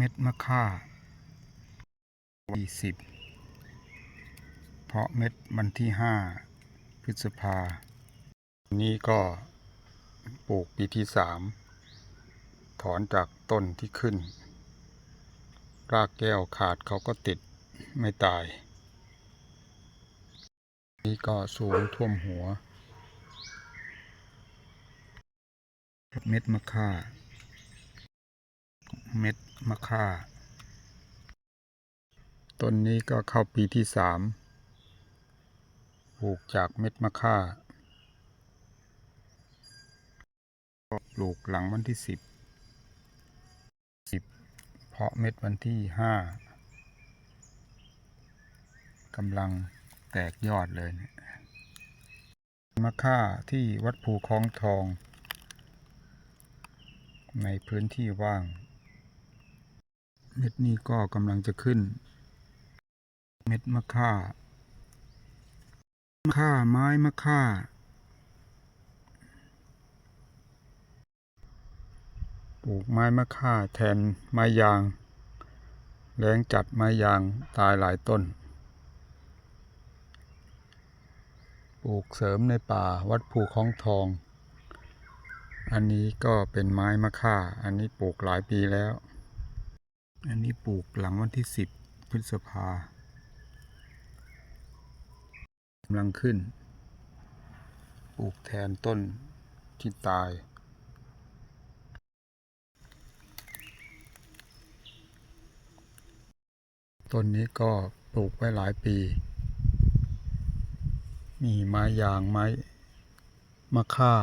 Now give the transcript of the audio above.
เม็ดมะค่ายี่สิบเพาะเม็ดวันที่ห้าพฤษภา นี้ก็ปลูกปีที่สามถอนจากต้นที่ขึ้น รากแก้วขาดเขาก็ติดไม่ตาย นี่ก็สูงท่วมหัว เม็ดมะค่า เม็ดมะค่า ต้นนี้ก็เข้าปีที่สามปลูกจากเม็ดมะค่าก็ปลูกหลังวันที่สิบสิบเพาะเม็ดวันที่ห้ากำลังแตกยอดเลยเนี่ยมะค่าที่วัดภูคลองทอง ในพื้นที่ว่าง เม็ดนี้ก็กำลังจะขึ้น เม็ดมะค่ามะค่าไม้มะค่า ปลูกไม้มะค่าแทนไม้ยางแรงจัดไม้ยางตายหลายต้น ปลูกเสริมในป่าวัดภูของทอง อันนี้ก็เป็นไม้มะค่า อันนี้ปลูกหลายปีแล้ว อันนี้ปลูกหลังวันที่สิบพฤษภากำลังขึ้น ปลูกแทนต้นที่ตาย ต้นนี้ก็ปลูกไว้หลายปี มีไม้ยางไม้มะค่า